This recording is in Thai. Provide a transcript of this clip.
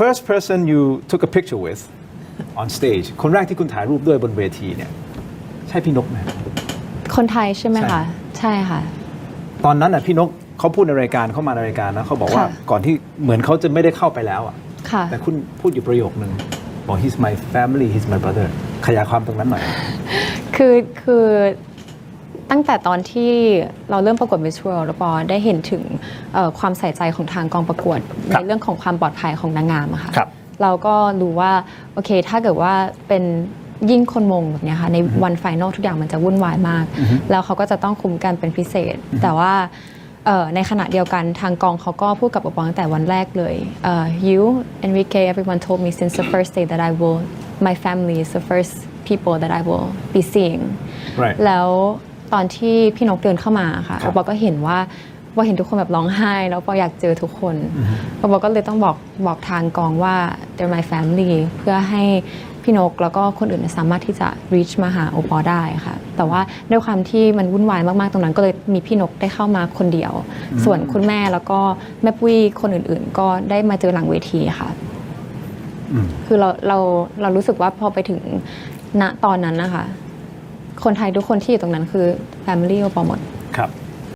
first person you took a picture with on stage คนแรกที่คุณถ่ายรูปด้วยบนเวทีเนี่ย ใช่พี่นกไหม คนไทยใช่ไหมใช่ คะ ใช่ค่ะ ตอนนั้นน่ะพี่นกเขาพูดในรายการเขามาในรายการนะเขาบอกว่าค่ะ ก่อนที่เหมือนเขาจะไม่ได้เข้าไปแล้วอะ ค่ะ แต่คุณพูดอยู่ประโยคนึงบอก he's my family he's my brother ขยายความตรงนั้นหน่อย คือคือ ตั้งแต่ตอนที่เราเริ่มประกวด Miss World แล้วปอได้เห็นถึงเอ่อความใส่ใจของทางกองประกวดครับในเรื่องของความปลอดภัยของนางงามอะค่ะครับเราก็รู้ว่าโอเคถ้าเกิดว่าเป็นยิ่งคนมงแบบเนี้ยค่ะในวันไฟนอลทุกอย่างมันจะวุ่นวายมาก แล้วเขาก็จะต้องคุมกันเป็นพิเศษ แต่ว่าเอ่อในขณะเดียวกันทางกองเขาก็พูดกับปอปอตั้งแต่วันแรกเลยเอ่อ you Enrique everyone told me since the first day that I will my family is the first people that I will be seeing Right แล้ว ตอนที่พี่นกเดินเข้ามาค่ะครับ ปอก็เห็นว่าว่าเห็นทุกคนแบบร้องไห้ แล้วปออยากเจอทุกคนปอก็เลยต้องบอกบอกทางกองว่า they're my family เพื่อให้พี่นกแล้วก็คนอื่นสามารถที่จะ reach มาหาโอปอได้ค่ะ แต่ว่าด้วยความที่มันวุ่นวายมากๆ ตรงนั้น ก็เลยมีพี่นกได้เข้ามาคนเดียว ส่วนคุณแม่แล้วก็แม่ปุ้ยคนอื่นๆ ก็ได้มาเจอหลังเวทีค่ะคือเราเราเรารู้สึกว่าพอไปถึงณตอนนั้นนะคะ คนไทยทุกคนที่อยู่ตรงนั้นคือ Family โอปอหมดครับ